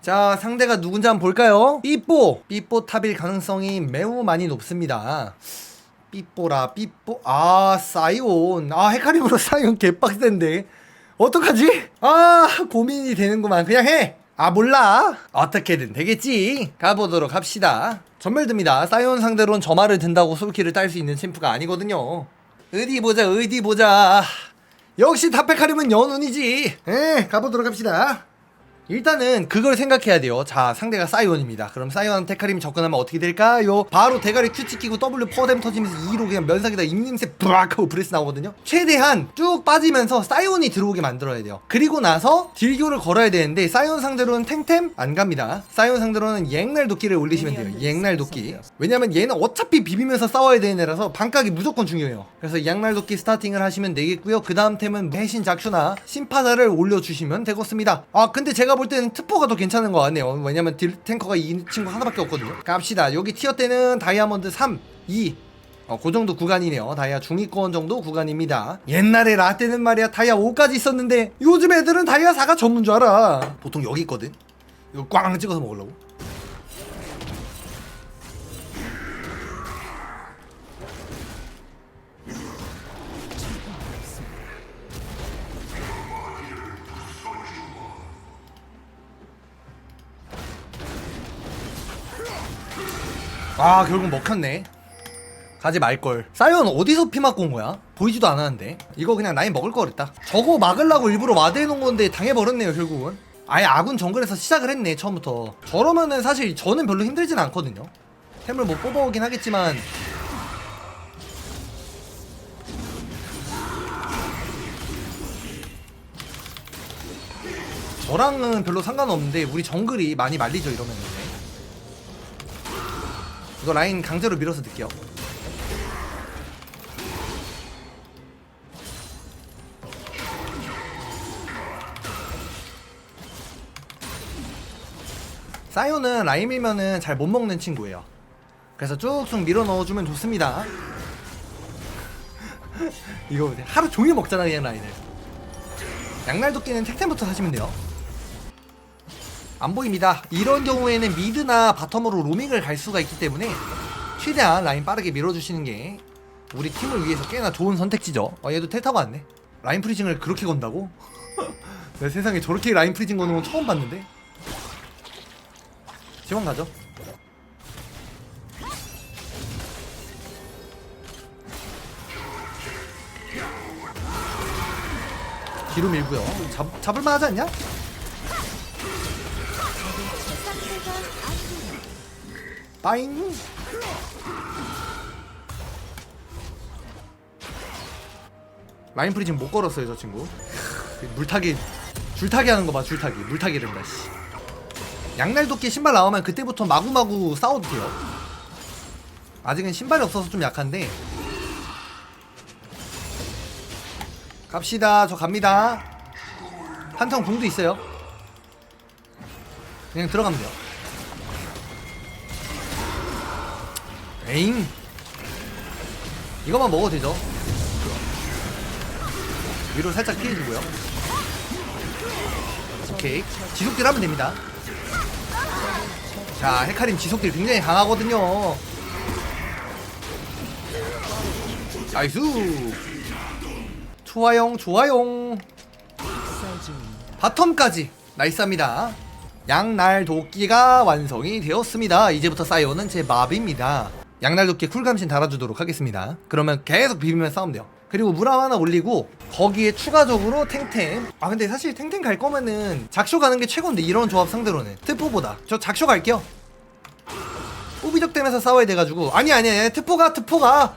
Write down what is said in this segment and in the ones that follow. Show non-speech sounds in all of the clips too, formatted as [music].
자 상대가 누군지 한번 볼까요? 삐뽀! 삐뽀 탑일 가능성이 매우 많이 높습니다. 삐뽀라 삐뽀 아 사이온. 아 헤카림으로 [laughs] 사이온 개빡센데. 어떡하지? 아 고민이 되는구만. 그냥 해! 아 몰라. 어떻게든 되겠지? 가보도록 합시다. 전멸듭니다. 사이온 상대로는 저말을 든다고 솔킬을 딸수 있는 챔프가 아니거든요. 어디 보자 어디 보자. 역시 탑페카림은 연운이지. 에 가보도록 합시다 일단은 그걸 생각해야 돼요. 자, 상대가 사이온입니다. 그럼 사이온한테 카림이 접근하면 어떻게 될까요? 바로 대가리 큐 찍히고 W 퍼뎀 터지면서 2로 그냥 면상에다 입냄새 브락 하고 브레스 나오거든요. 최대한 쭉 빠지면서 사이온이 들어오게 만들어야 돼요. 그리고 나서 딜교를 걸어야 되는데 사이온 상대로는 탱템 안 갑니다. 사이온 상대로는 앵날 도끼를 올리시면 돼요. 앵날 도끼. 왜냐면 얘는 어차피 비비면서 싸워야 되는 애라서 반각이 무조건 중요해요. 그래서 양날 도끼 스타팅을 하시면 되겠고요. 그 다음 템은 해신 작슈나 심파자를 올려주시면 되겠습니다. 아 근데 제가 볼 때는 트포가 더 괜찮은 것 같네요. 왜냐면 딜 탱커가 이 친구 하나밖에 없거든요. 갑시다. 여기 티어 때는 다이아몬드 3, 2. 어, 그 정도 구간이네요. 다이아 중위권 정도 구간입니다. 옛날에 라떼는 말이야 다이아 5까지 있었는데 요즘 애들은 다이아 4가 전문 줄 알아. 보통 여기 있거든. 이거 꽝 찍어서 먹으려고. 아 결국 먹혔네. 가지 말걸. 사이언 어디서 피 맞고 온 거야? 보이지도 않았는데. 이거 그냥 라인 먹을 거 그랬다. 저거 막으려고 일부러 와드해 놓은 건데 당해버렸네요 결국은. 아예 아군 정글에서 시작을 했네 처음부터. 저러면은 사실 저는 별로 힘들진 않거든요. 템을 못 뽑아오긴 하겠지만. 저랑은 별로 상관없는데 우리 정글이 많이 말리죠 이러면은 이거 라인 강제로 밀어서 사이오는 라인 밀면은 잘 못 먹는 친구예요. 그래서 쭉쭉 밀어 넣어주면 좋습니다. [laughs] 이거 하루 종일 먹잖아 얘 라인을. 양날 도끼는 택템부터 사시면 돼요 안 보입니다. 이런 경우에는 미드나 바텀으로 로밍을 갈 수가 있기 때문에 최대한 라인 빠르게 밀어주시는 게 우리 팀을 위해서 꽤나 좋은 선택지죠. 어, 얘도 텔 타고 왔네. 라인 프리징을 그렇게 건다고? 내 [laughs] 세상에 저렇게 라인 프리징 거는 건 처음 봤는데. 지원 가죠. 뒤로 밀고요. 잡, 잡을만 하지 않냐? 빠잉. 라인 프리 지금 못 걸었어요 저 친구. 물타기 줄타기 하는 거봐 줄타기. 물타기 된다 씨. 양날 도끼 신발 나오면 그때부터 마구마구 싸워도 돼요. 아직은 신발이 없어서 좀 약한데. 갑시다 저 갑니다. 한턴 궁도 있어요. 그냥 들어가면 돼요 에잉. 이것만 먹어도 되죠? 위로 살짝 피해주고요. 오케이. 지속딜 하면 됩니다. 자 헤카림 지속딜 굉장히 강하거든요. 나이스. 좋아용 좋아용. 바텀까지. 나이스합니다. 양날 도끼가 완성이 되었습니다. 이제부터 사이오는 제 맙입니다 양날 도끼 쿨감신 달아주도록 하겠습니다. 그러면 계속 비비면 싸우면 돼요. 그리고 무람 하나 올리고 거기에 추가적으로 탱탱. 아 근데 사실 탱탱 갈 거면은 작쇼 가는 게 최고인데 이런 조합 상대로는. 트포보다. 저 작쇼 갈게요. 오비적 되면서 싸워야 돼가지고. 아니 아니 아니 트포가 트포가.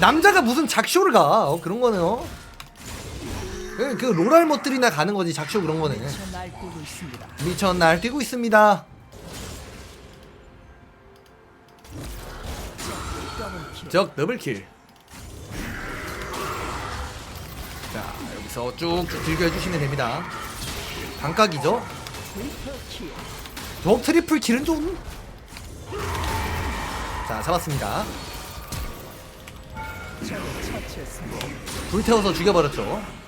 남자가 무슨 작쇼를 가? 어, 그런 거는 어? 그, 그 로랄 못들이나 가는 거지 작쇼 그런 거는. 미쳐 날뛰고 있습니다 적 더블킬. 자 여기서 쭉쭉 즐겨 해주시면 됩니다. 반각이죠? 적 트리플 킬은 좀. 자 잡았습니다. 불태워서 죽여버렸죠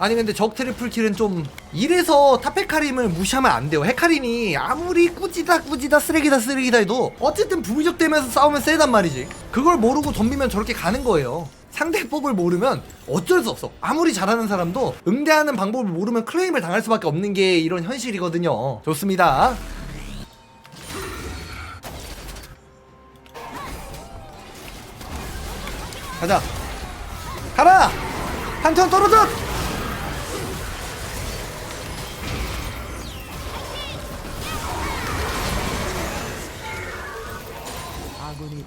아니 근데 적 트리플 킬은 좀 이래서 탑 헤카림을 무시하면 안 돼요. 헤카림이 아무리 꾸지다 꾸지다 쓰레기다 쓰레기다 해도 어쨌든 부미적 되면서 싸우면 세단 말이지. 그걸 모르고 덤비면 저렇게 가는 거예요. 상대법을 모르면 어쩔 수 없어. 아무리 잘하는 사람도 응대하는 방법을 모르면 클레임을 당할 수밖에 없는 게 이런 현실이거든요. 좋습니다. 가자. 가라! 한턴 떨어져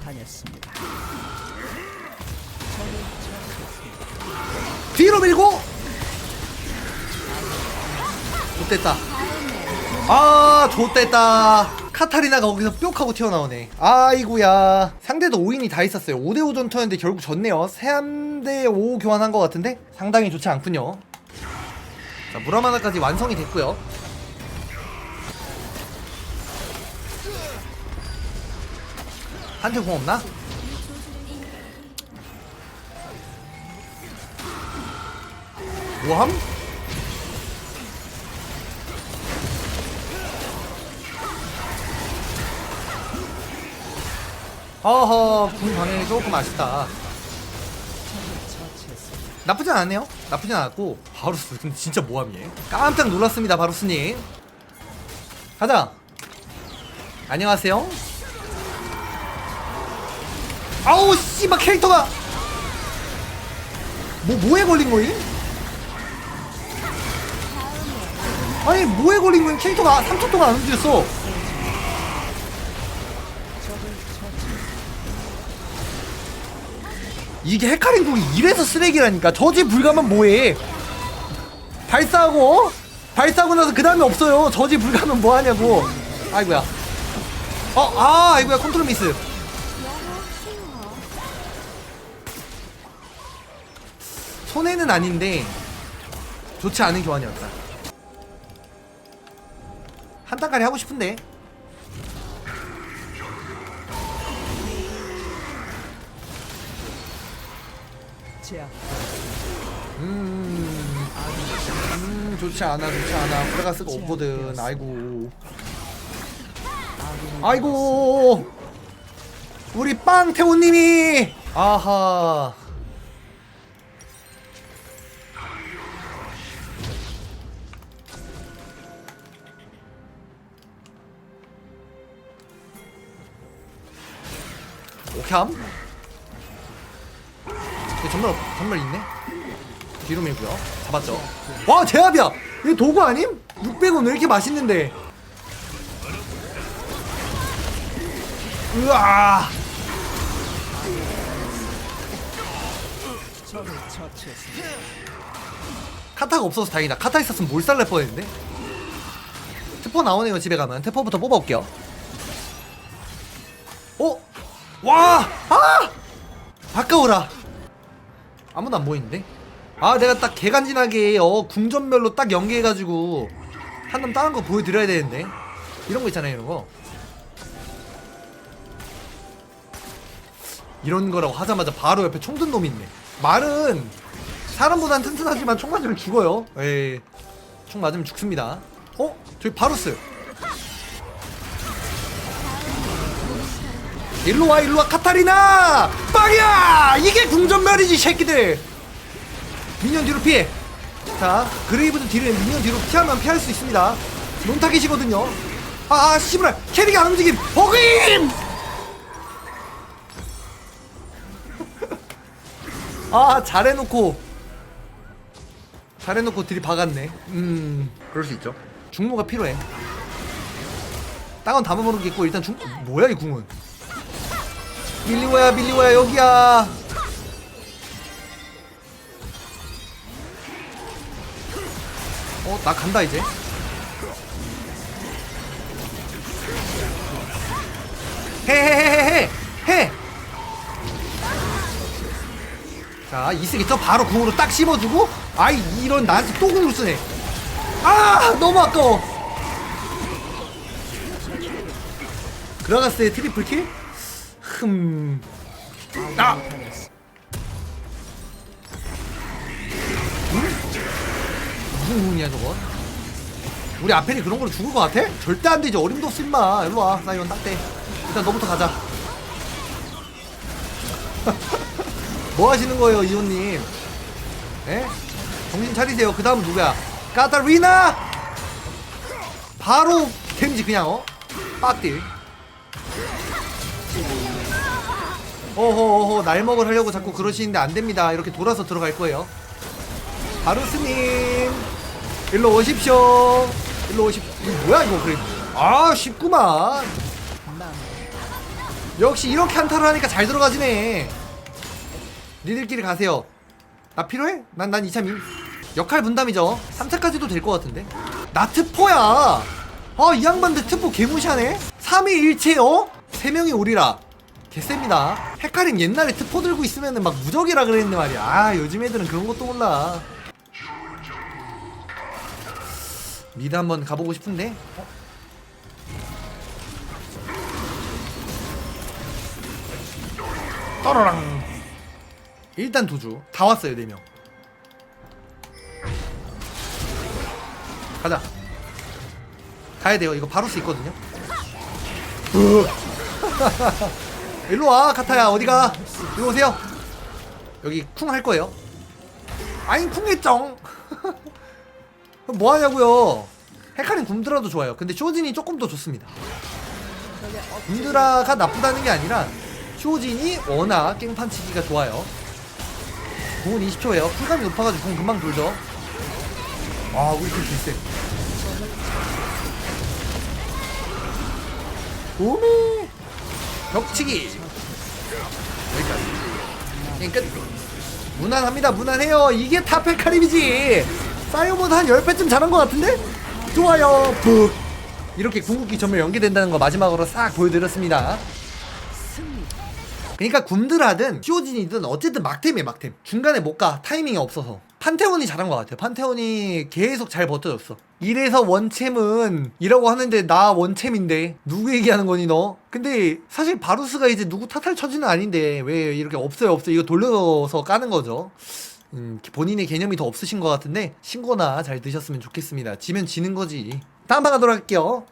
당했습니다. 뒤로 밀고! 좋됐다. 아 좋됐다. 카타리나가 거기서 뿅 하고 튀어나오네. 아이구야. 상대도 5인이 다 있었어요. 5대5 전투였는데 결국 졌네요. 3대5 교환한 것 같은데? 상당히 좋지 않군요. 자 무라마나까지 완성이 됐고요 한테 공 없나? 뭐함? 허허 군 방향이 조금 아쉽다. 나쁘진 않네요. 나쁘진 않았고 바루스 근데 진짜 모함이에요. 깜짝 놀랐습니다 바루스님. 가자. 안녕하세요 아우 씨발 캐릭터가. 뭐 뭐에 걸린 거임? 아니 뭐에 걸린 거임? 캐릭터가 3초 동안 안 움직였어. 이게 헤카림 궁이 이래서 쓰레기라니까. 저지 불가면 뭐해? 발사하고 발사하고 나서 그 다음에 없어요. 저지 불가면 뭐하냐고. 아이고야. 어아 아이고야. 컨트롤 미스 손해는 아닌데 좋지 않은 교환이었다. 한 단까리 하고 싶은데. 제압 음 좋지 않아 좋지 않아. 프레가스가 없거든. 아이고. 아이고. 우리 빵태호님이. 아하 오케함? 여기 전멸 없- 전멸 있네? 뒤로 밀고요. 잡았죠. 와 제압이야! 이거 도구 아님? 600원 왜 이렇게 맛있는데. 으아. 카타가 없어서 다행이다. 카타 있었으면 몰살 날 뻔했는데. 트퍼 나오네요 집에 가면. 트퍼부터 뽑아올게요. 어? 와! 아! 아까워라 아무도 안 보이는데? 아 내가 딱 개간지나게 어 궁전멸로 딱 연계해가지고 한놈 다른 거 보여드려야 되는데 이런 거 있잖아요 이런 거 이런 거라고 하자마자 바로 옆에 총 든 놈이 있네 말은 사람보단 튼튼하지만 총 맞으면 죽어요 에이 총 맞으면 죽습니다 어? 저기 바루스 일로와 일로와 카타리나! 빵이야! 이게 궁전멸이지 새끼들! 미니언 뒤로 피해. 자 그레이브드 뒤를 미니언 뒤로 피하면 피할 수 있습니다. 논타깃이거든요. 아, 아 씨발 캐릭이 안 움직임. 버그임! [laughs] 아 잘해놓고. 잘해놓고 들이 박았네. 음. 그럴 수 있죠. 중모가 필요해. 땅은 담아보는 게 있고 일단 중 뭐야 이 궁은 밀리워야 밀리워야 여기야. 어 나 간다 이제. 해해해해해. 해! 자 이스기터 바로 궁으로 딱 씹어주고 아이 이런 나한테 또 궁을 쓰네. 아 너무 아까워. 그라가스의 트리플 킬? 흠. 아! 무슨 운이야 저건 우리 아펠이 그런 걸로 죽을 것 같아? 절대 안 되지. 어림도 없어 임마. 일로 와 사이언 딱대 일단 너부터 가자. [laughs] 뭐 하시는 거예요 이호님? 에? 정신 차리세요. 그 다음 누구야? 까타리나! 바로 데미지 그냥 어? 빡딜 어허어허 날먹을 하려고 자꾸 그러시는데 안됩니다. 이렇게 돌아서 들어갈 거예요. 바루스님 일로 오십시오. 일로 오십시오 이거 뭐야 이거 그래. 아 쉽구만. 역시 이렇게 한타를 하니까 잘 들어가지네. 니들끼리 가세요. 나 필요해? 난 난 이참 임- 역할 분담이죠. 3차까지도 될 것 같은데. 나 트포야. 아이 양반들 트포 개무시하네. 3위 1체요? 3명이 오리라 개셉니다. 헤카림 옛날에 트포 들고 있으면 막 무적이라 그랬는데 말이야. 아 요즘 애들은 그런 것도 몰라. 미드 한번 가보고 싶은데? 어? 떠러랑. 일단 도주. 다 왔어요 4명. 가자. 가야 돼요. 이거 바로 수 있거든요 [laughs] 일로 와 카타야. 어디가? 이리 오세요. 여기 쿵 할 거예요. 아잉 쿵 했쩡 [laughs] 뭐 하냐고요? 헤카린 굼드라도 좋아요. 근데 쇼진이 조금 더 좋습니다. 굼드라가 나쁘다는 게 아니라 쇼진이 워낙 깽판 치기가 좋아요. 공은 20초예요. 풀감이 높아가지고 공 금방 돌죠. 아 우리 팀 길세. 오미 벽치기. 여기까지. 게임 끝. 무난합니다. 무난해요. 이게 타펠 카림이지. 사이오보다 한 10배쯤 잘한 것 같은데? 좋아요. 푹. 이렇게 궁극기 전멸 연계된다는 거 마지막으로 싹 보여드렸습니다. 그러니까 굼드라든 시오진이든 어쨌든 막템이에요 막템. 중간에 못 가. 타이밍이 없어서 판테온이 잘한 것 같아요. 판테온이 계속 잘 버텨줬어. 이래서 원챔은 이라고 하는데 나 원챔인데 누구 얘기하는 거니 너? 근데 사실 바루스가 이제 누구 탓할 처지는 아닌데 왜 이렇게 없어요 없어요? 이거 돌려서 까는 거죠. 음, 본인의 개념이 더 없으신 것 같은데 신고나 잘 드셨으면 좋겠습니다. 지면 지는 거지. 다음 방 가도록 할게요